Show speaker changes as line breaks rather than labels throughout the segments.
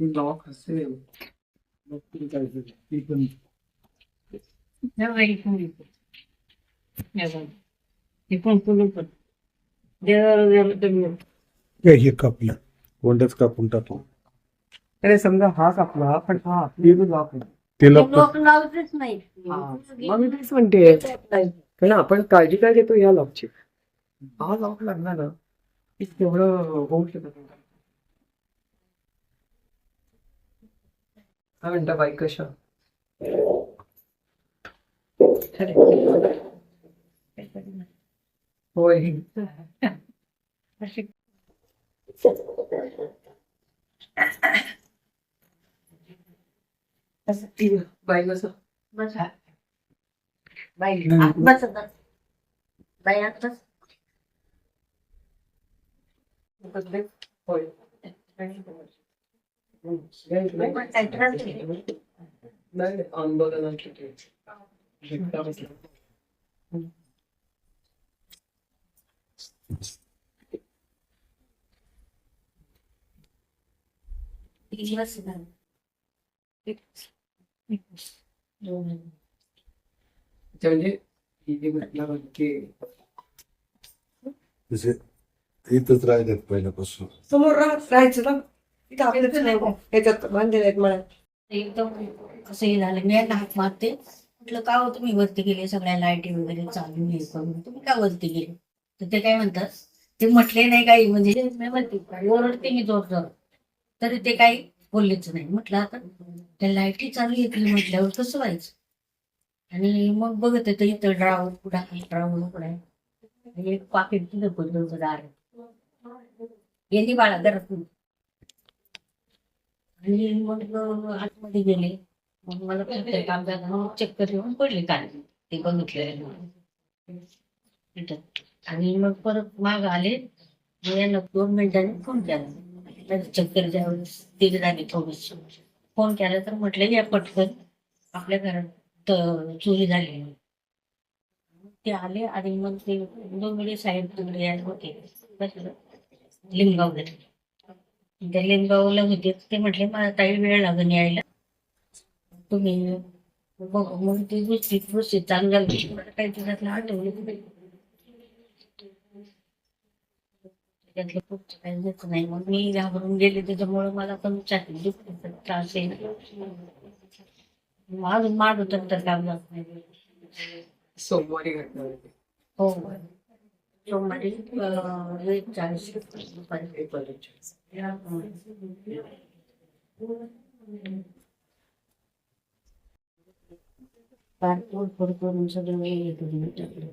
Lock असेल
हे हे कापलं कोंडच कापून टाकलं
अरे समजा हा कापला पण हा हे जो लॉक आहे.
ते लोक
लोक लावतच नाही.
हा. मग मी तेच म्हणते. कारण आपण काळजी काय घेतो या लॉकची हा लॉक लागला ना तेवढं होऊ शकत काय म्हणता बाई कशा? होय. बाई कसं
बस. By bus. बाई.
होय.
नाही.
नाही आंदोलन म्हणजे ही जी घटना घडते
इथंच राहिलेत पहिल्यापासून
समोर राहत राहायचं ना ह्याच्यात बांधलेले आहेत मला
एकदम असं हे झालं मी यांना हात मारते म्हटलं का हो तुम्ही वरती गेले सगळ्या लाईटी वगैरे चालू हे करून तुम्ही का वरती गेले तर ते काय म्हणतात ते म्हटले नाही काही म्हणजे मी म्हणते ओरडते मी जोर जोर तरी ते काही बोललेच नाही म्हटलं आता त्या लाईटी चालू येतील म्हटल्यावर कसं व्हायचं आणि मग बघत येतं इथं ड्रावर कुठं आहे ड्रावर कुठं आहे एक पाकिट तिथं होतं दार गेली बाळा घरात आणि मग आतमध्ये गेले. मग मला कळतंय काम मग चक्कर येऊन पडले काल. ते बघितलं आणि मग परत माग आले. मग यांना दोन मिनिटांनी फोन केला. चक्कर ज्यावेळेस तिथे झाली थोडीशी. फोन केला तर म्हटलं या पटकन. आपल्या घरात चोरी झाली. ते आले आणि मग ते दोन साहेब तिकडे यायला होते. बसलं. लिंगाव त्या लिंगावला होते. ते म्हटले मला काही वेळ लागून यायला. तुम्ही बघ मग ती गोष्टी गोष्टी चालू झाली मला काही त्याच्यातलं आठवलं त्यातलं खूप काही घेत नाही. मग मी घाबरून गेले. त्याच्यामुळे मला पण छाती दुखण्याचा त्रास येईल अजून माझं तर जात नाही
सोमवारी घटना
हो. सोमवारी एक चाळीस दुपारी पारपोर करून सगळं हे करून टाकलं.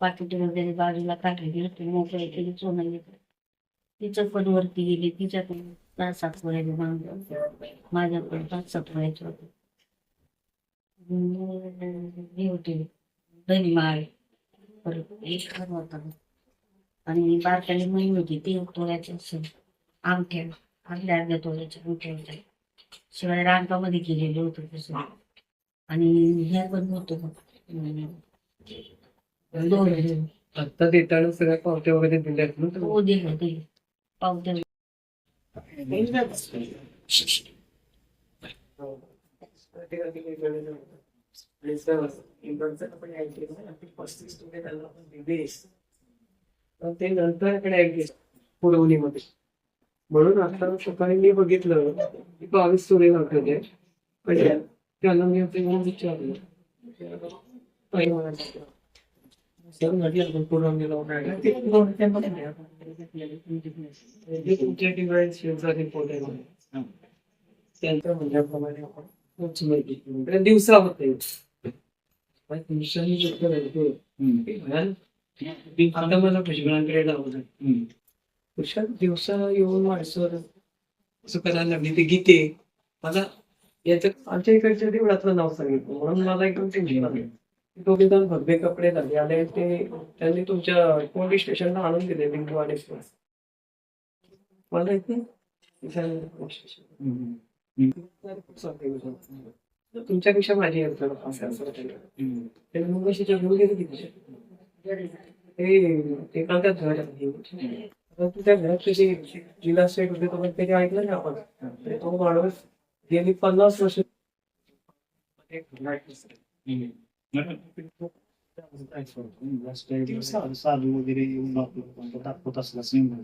पाकिट वगैरे बाजूला काढलेली होती मोकळी केली सोनं घेतलं तिचं पण वरती गेली तिच्याकडे पाच सात वयाचे मागं माझ्याकडे पाच सात वयाचे होते. हे होते. धनी माळ. परत एक होता आणि बारकाली महिन होती ती एक तोळ्याची असेल अंगठ्या अर्ध्या अर्ध्या तोळ्याच्या अंगठ्या होत्या शिवाय रांकामध्ये केलेले होते तसं. आणि ह्या पण होतं.
आता देताना सगळ्या पावत्या वगैरे दिल्या ना तुम्ही?
हो दिलं दिलं पावत्या
आपण ते नंतर ऐकले पुरवणीमध्ये म्हणून आता सकाळी मी बघितलं की बावीस चोरी दाखवले पण त्यांना मी आता येऊन विचारलं. सर म्हटलं आपण तुमच्या शेजारी त्यांच्या म्हणण्याप्रमाणे आपण तुमची माहिती घेऊ. आणि दिवसा होते. पण आता मला भुजबळांकडे लावलं पुरुषात दिवसा येऊन माणसं असं करायला लागली ते गीते. मला याचं आमच्या इकडच्या देवळातलं नाव सांगितलं. म्हणून मला एकदम टेन्शन आलं. दोघे जण भगवे कपडे झाले आले ते त्यांनी तुमच्या पोलीस स्टेशनला आणून दिले लिंगवाड मला इथे तुमच्यापेक्षा माझी असं असं वाटायला. ते मुंबईच्या घेऊन गेले तिथे ते एखाद्या त्या घरात जिल्हा स्टेट होते तो त्याचे ऐकलं नाही आपण तो माणूस गेली पन्नास वर्ष
साधू वगैरे येऊन दाखवत दाखवत असला सिनेमा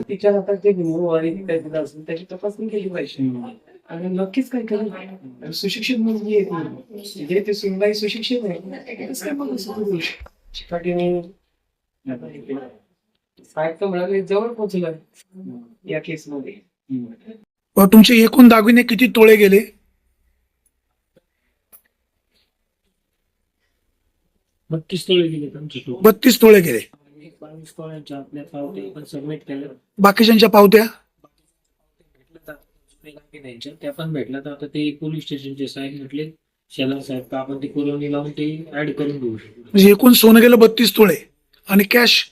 तिच्या हातात जे गुन्हे आणि दिलं त्याची तपासणी केली पाहिजे आणि नक्कीच काय केलं सुशिक्षित मुलगी आहे ती. जे ते सुनबाई सुशिक्षित आहे. कसं करू जवळ पोहोचलं. या
व तुमचे एकूण दागिने किती तोळे गेले?
बत्तीस तोळे गेले
बत्तीस तोळे गेले.
बावीस तोळ्यांच्या आपल्या पावते पण सबमिट केलं
बाकीच्यांच्या पावत्या?
त्या पण भेटल्या तर आता ते पोलीस स्टेशनचे साहेब म्हटले शेलार साहेब का आपण ती पुरवणी लावून ते ऍड करून घेऊ शकतो.
म्हणजे एकूण सोनं गेलं बत्तीस तोळे आणि कॅश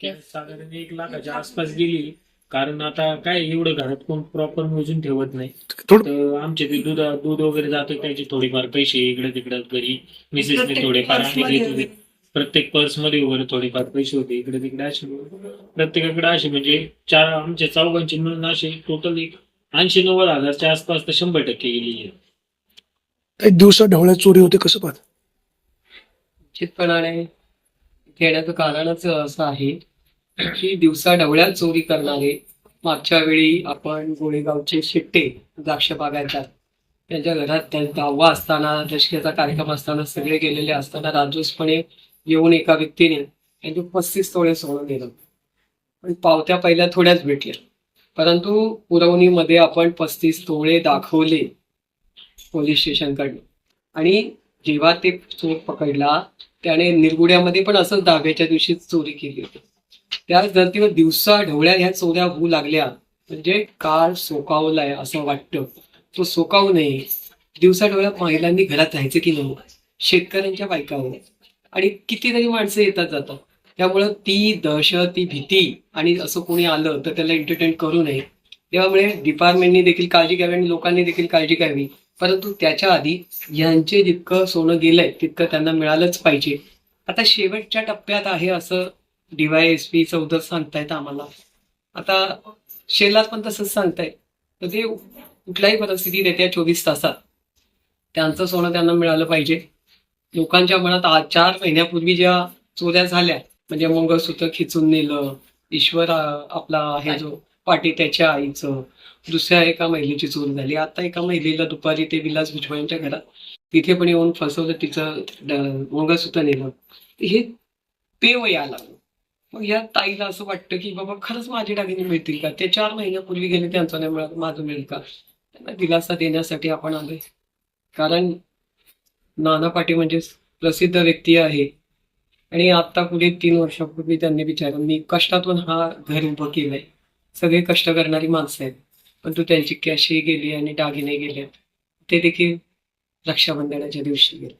कॅश साधारण एक लाखाच्या आसपास गेली. कारण आता काय एवढं घरात कोण प्रॉपर मोजून ठेवत नाही.
थोडं
तर आमचे ते दूध दूध वगैरे जातं त्याचे थोडेफार पैसे इकडे तिकडे घरी. मिसेसने थोडेफार
पर्समध्ये
आम्ही घेत होते प्रत्येक पर्समध्ये वगैरे थोडेफार पैसे होते इकडे तिकडे असे. प्रत्येकाकडे असे म्हणजे चार आमच्या चौघांचे मिळून असे टोटल एक ऐंशी नव्वद हजारच्या आसपास तर शंभर टक्के गेलेली आहे.
काही दिवसा ढवळ्यात चोरी होते कसं पाहत?
निश्चितपणाने घेण्याचं कारणच असं आहे की दिवसा ढवळ्यात चोरी करणारे मागच्या वेळी आपण गोळेगावचे शिट्टे द्राक्ष बागायतात. त्यांच्या घरात त्या दहावा असताना दशक्याचा कार्यक्रम असताना सगळे गेलेले असताना राजूसपणे येऊन एका व्यक्तीने त्यांचे पस्तीस तोळे सोनं दिलं पण पावत्या पहिल्या थोड्याच भेटल्या. परंतु पुरवणीमध्ये आपण पस्तीस तोळे दाखवले पोलीस स्टेशनकडनं. आणि जेव्हा ते चोर पकडला त्याने निरगुड्यामध्ये पण असंच दहाव्याच्या दिवशी चोरी केली होती. त्याच धर्तीवर दिवसा ढवळ्या ह्या चोऱ्या होऊ लागल्या म्हणजे काळ सोकावलाय असं वाटतं. तो सोकावू नये. दिवसा ढवळ्या महिलांनी घरात राहायचं की नाही? शेतकऱ्यांच्या बायकावर हो. आणि कितीतरी माणसं येतात जातात त्यामुळं ती दहशत ती भीती आणि असं कोणी आलं तर त्याला एंटरटेन करू नये. त्यामुळे डिपार्टमेंटनी देखील काळजी घ्यावी आणि लोकांनी देखील काळजी घ्यावी. परंतु त्याच्या आधी यांचे जितकं सोनं गेलंय तितकं त्यांना मिळालंच पाहिजे. आता शेवटच्या टप्प्यात आहे असं डीवायएसपी चौधर सांगतायत आम्हाला. आता शेलात पण तसंच सांगतायत. तर ते कुठल्याही परिस्थितीत येत्या चोवीस तासात त्यांचं सोनं त्यांना मिळालं पाहिजे. लोकांच्या मनात आज चार महिन्यापूर्वी ज्या चोऱ्या झाल्या म्हणजे मंगळसूत्र खिचून नेलं ईश्वर आपला आहे जो पाटी त्याच्या आईचं दुसऱ्या एका महिलेची चोरी झाली. आता एका महिलेला दुपारी ते विलास भुजबळांच्या घरात तिथे पण येऊन फसवलं तिचं मंगळसूत्र नेलं. हे ते यायला लागलं. मग या ताईला असं वाटतं की बाबा खरंच माझे दागिने मिळतील का? ते चार महिन्यापूर्वी गेले त्यांचं नाही मिळत माझं मिळेल का? त्यांना दिलासा देण्यासाठी आपण आलोय. कारण नाना पाटी म्हणजे प्रसिद्ध व्यक्ती आहे. आणि आता पुढे तीन वर्षापूर्वी त्यांनी विचारलं मी कष्टातून हा घर उभं केलंय. सगळे कष्ट करणारी माणसं आहेत. पण तू त्यांची कॅशही गेली आणि दागिने गेले ते देखील रक्षाबंधनाच्या दिवशी गेले.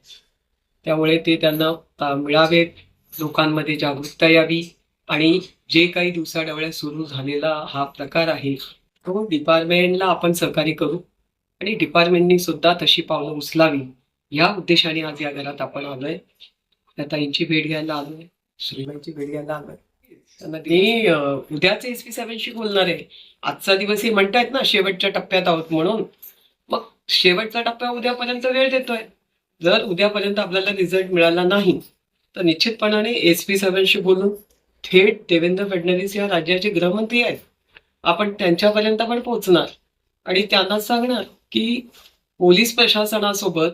त्यामुळे ते त्यांना मिळावेत. लोकांमध्ये जागरूकता यावी. आणि जे काही दिवसाढवळ्या सुरू झालेला हा प्रकार आहे तो डिपार्टमेंटला आपण सहकार्य करू. आणि डिपार्टमेंटनी सुद्धा तशी पावलं उचलावी. या उद्देशाने आज या घरात आपण आलोय. त्या ताईंची भेट घ्यायला आलोय. श्रीबाईंची भेट घ्यायला आलोय. त्यांना ते अं, उद्याच एस पी सेव्हनशी बोलणार आहे. आजचा दिवस हे म्हणतायत ना शेवटच्या टप्प्यात आहोत म्हणून. मग शेवटचा टप्प्या उद्यापर्यंत वेळ देतोय. जर उद्यापर्यंत आपल्याला रिझल्ट मिळाला नाही तर निश्चितपणाने एस पी सेव्हनशी बोलून थेट देवेंद्र फडणवीस या राज्याचे गृहमंत्री आहेत. आपण त्यांच्यापर्यंत पण पोहोचणार. आणि त्यांना सांगणार की पोलीस प्रशासनासोबत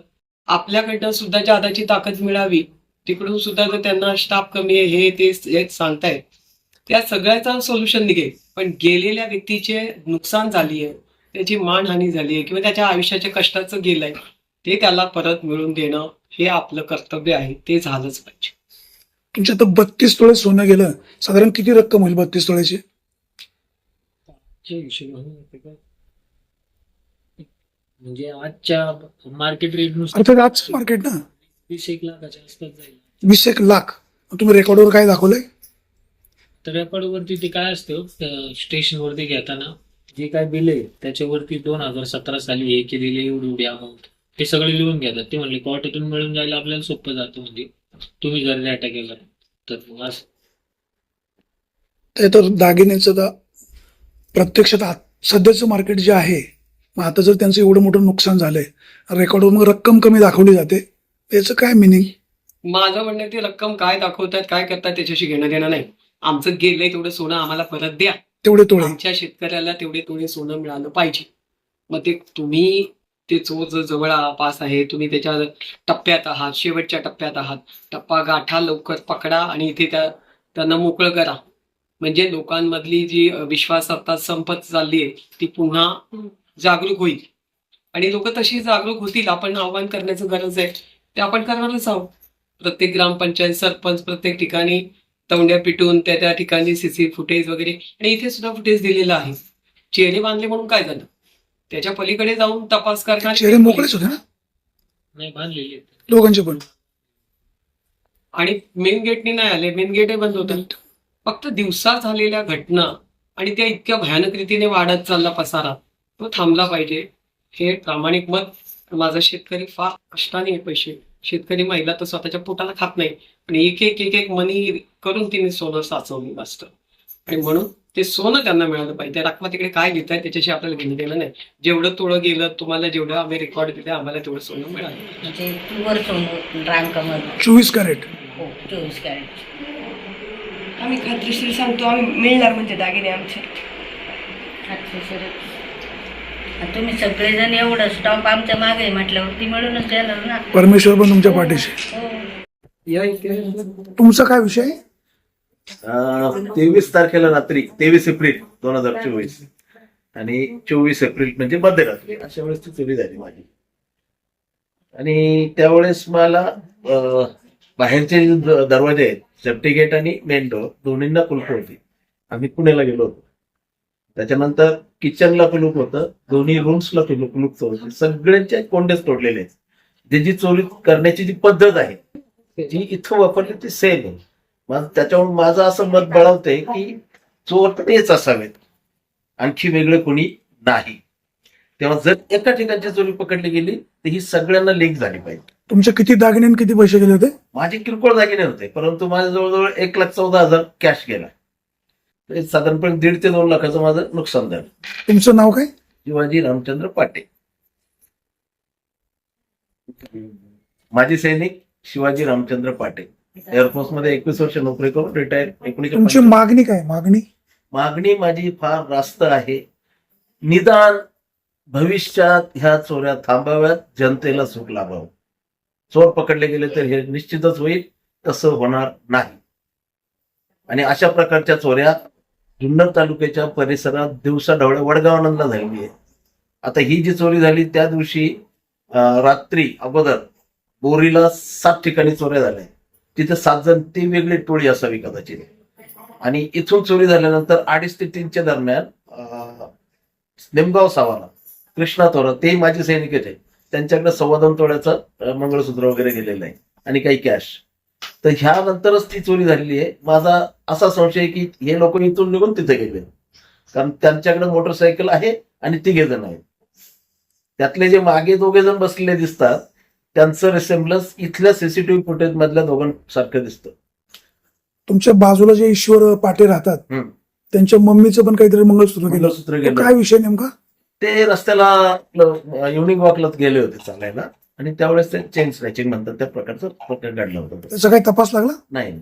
आपल्याकडनं सुद्धा जादाची ताकद मिळावी. तिकडून सुद्धा जर त्यांना स्टाफ कमी आहे हे ते हे सांगतायत त्या सगळ्याचा सोल्युशन निघेल. पण गेलेल्या व्यक्तीचे नुकसान झाली आहे त्याची मानहानी झाली आहे किंवा त्याच्या आयुष्याच्या कष्टाचं गेलंय ते त्याला परत मिळवून देणं हे आपलं कर्तव्य आहे ते झालंच पाहिजे.
तुमच्या तर बत्तीस तोळे सोनं गेलं साधारण किती रक्कम होईल बत्तीस तोळ्याची?
म्हणजे आजच्या मार्केट
रेटनुसार आज मार्केट ना?
वीस एक लाखाच्या आसपास जाईल.
वीस एक लाख. तुम्ही रेकॉर्डवर काय दाखवलंय?
तर रेकॉर्डवरती ते काय असतं स्टेशनवरती घेताना जे काय बिल आहे त्याच्यावरती दोन हजार सतरा साली हे केलेली एवढी एवढी अमाऊंट ते सगळे लिहून घेतात. ते म्हणले कोर्टातून मिळून जायला आपल्याला सोपं जातं म्हणजे तुम्ही जर नाही केला तर मग असं.
ते तर दागिन्याचं तर प्रत्यक्षात आत- सध्याचं मार्केट जे आहे मग आता जर त्यांचं एवढं मोठं नुकसान झालंय रेकॉर्डवर मग रक्कम कमी दाखवली जाते. त्याचं काय मिनिंग
माझं म्हणणं ते रक्कम काय दाखवतात काय करतात त्याच्याशी घेणं देणं नाही. आमचं गेलंय तेवढं सोनं आम्हाला परत द्या.
तेवढे तोळे
आमच्या शेतकऱ्याला तेवढे तेवढे सोनं मिळालं पाहिजे. मग ते तुम्ही ते चोर जर जवळ पास आहे तुम्ही त्याच्या टप्प्यात आहात शेवटच्या टप्प्यात आहात. टप्पा गाठा लवकर पकडा आणि इथे त्या त्यांना मोकळं करा. म्हणजे लोकांमधली जी विश्वासार्हता संपत चालली आहे ती पुन्हा जागरूक होईल. आणि लोक तशी जागरूक होतील आपण आव्हान करण्याचं गरज आहे. ते आपण करणारच आहोत प्रत्येक ग्रामपंचायत सरपंच प्रत्येक ठिकाणी तवंड्या पिटून त्या त्या ठिकाणी सीसी फुटेज वगैरे आणि इथे सुद्धा फुटेज दिलेलं आहे. चेहरे बांधले म्हणून काय झालं? त्याच्या पलीकडे जाऊन तपास करणार
चेहरे मोकळेच होते ना?
नाही बांधलेली.
दोघांचे पण.
आणि मेन गेटनी नाही आले मेन गेटही बंद होतं. फक्त दिवसा झालेल्या घटना आणि त्या इतक्या भयानक रीतीने वाढत चालला पसारा तो थांबला पाहिजे. हे प्रामाणिक मत माझा शेतकरी फार कष्टाने पैसे शेतकरी महिला तर स्वतःच्या पोटाला खात नाही. आणि एक एक एक एक मनी करून तिने सोनं साचवलेलं असतं आणि म्हणून ते सोनं त्यांना मिळालं पाहिजे. त्या रकमा तिकडे काय घेत आहे त्याच्याशी आपल्याला घेणं देणं नाही. जेवढं तोळं गेलं तुम्हाला जेवढं आम्ही रेकॉर्ड दिले आम्हाला तेवढं सोनं मिळालं.
म्हणजे
चोवीस कॅरेट.
हो चोवीस कॅरेट.
आम्ही खात्रीशीर सांगतो आम्ही मिळणार म्हणजे दागिने आमचे.
आणि तुम्ही सगळेजण एवढं स्टॉक आमच्या मागे म्हटल्यावरती मिळूनच देणार ना.
परमेश्वर पण तुमच्या पाठीशी
हो.
या इथे
तुमचा काय विषय
तेवीस तारखेला रात्री तेवीस एप्रिल दोन हजार चोवीस. आणि चोवीस एप्रिल म्हणजे मध्यरात्री. अशा वेळेस ती चोरी झाली माझी. आणि त्यावेळेस मला अं, बाहेरचे जे द- दरवाजे आहेत सेफ्टी गेट आणि मेन डोअर दोन्हींना कुलूप होती. आम्ही पुण्याला गेलो होतो. त्याच्यानंतर किचनला कुलूप होतं. दोन्ही रूम्सला कुलूप कुलूप होते सगळ्यांचे कोंडेच तोडलेले आहेत. जी जी चोरी करण्याची जी पद्धत आहे जी इथं वापरली ती सेम आहे. मग त्याच्यावर माझं असं मत बळवतंय की चोर तेच असावेत. आणखी वेगळे कोणी नाही. तेव्हा जर एका ठिकाणची चोरी पकडली गेली तर ही सगळ्यांना लिंक झाली पाहिजे.
तुमचे किती दागिने आणि किती पैसे गेले होते?
माझे किरकोळ दागिने होते परंतु माझ्या जवळजवळ एक लाख चौदा हजार कॅश गेला. साधारणपणे दीड ते दोन लाखाचं माझं नुकसान झालं.
तुमचं नाव काय?
शिवाजी रामचंद्र पाटे माजी सैनिक शिवाजी रामचंद्र पाटे एअरफोर्समध्ये एकवीस वर्ष नोकरी करून रिटायर
तुमची
एकोणीसशे
मागणी काय? मागणी?
मागणी माझी फार रास्त आहे. निदान भविष्यात ह्या चोऱ्या थांबाव्यात जनतेला सुख लाभावं. चोर पकडले गेले तर हे निश्चितच होईल तसं होणार नाही. आणि अशा प्रकारच्या चोऱ्या जुन्नर तालुक्याच्या परिसरात दिवसा ढवळ्या वडगाव झालेली आहे. आता ही जी चोरी झाली त्या दिवशी रात्री अगोदर बोरीला सात ठिकाणी चोऱ्या झाल्या. तिथे सात जण ती वेगळी टोळी असावी कदाचित. आणि इथून चोरी झाल्यानंतर अडीच ते तीनच्या दरम्यान निमगाव सावाला कृष्णा थोरात तेही माझे सैनिकच आहे त्यांच्याकडे सव्वा दोन तोळ्याचं मंगळसूत्र वगैरे गेलेलं आहे. आणि काही कॅश तर ह्या नंतरच ती चोरी झालेली आहे. माझा असा संशय आहे की हे लोक इथून निघून तिथे गेले. कारण त्यांच्याकडे मोटरसायकल आहे आणि तिघे जण आहेत. त्यातले जे मागे दोघे जण बसलेले दिसतात त्यांचं रिसेम्बलन्स इथल्या सीसीटीव्ही फुटेज मधल्या दोघांसारखं दिसतं.
तुमच्या बाजूला जे ईश्वर पाटे राहतात. त्यांच्या मम्मीचं पण काहीतरी मंगळसूत्र
गेलं.
काय विषय नेमका?
ते रस्त्याला इव्हनिंग वॉकला गेले होते चालायला. आणि त्यावेळेस ते चेन स्नॅचिंग म्हणतात त्या प्रकारचं प्रकार घडला होता.
त्याचा काही तपास लागला?
नाही.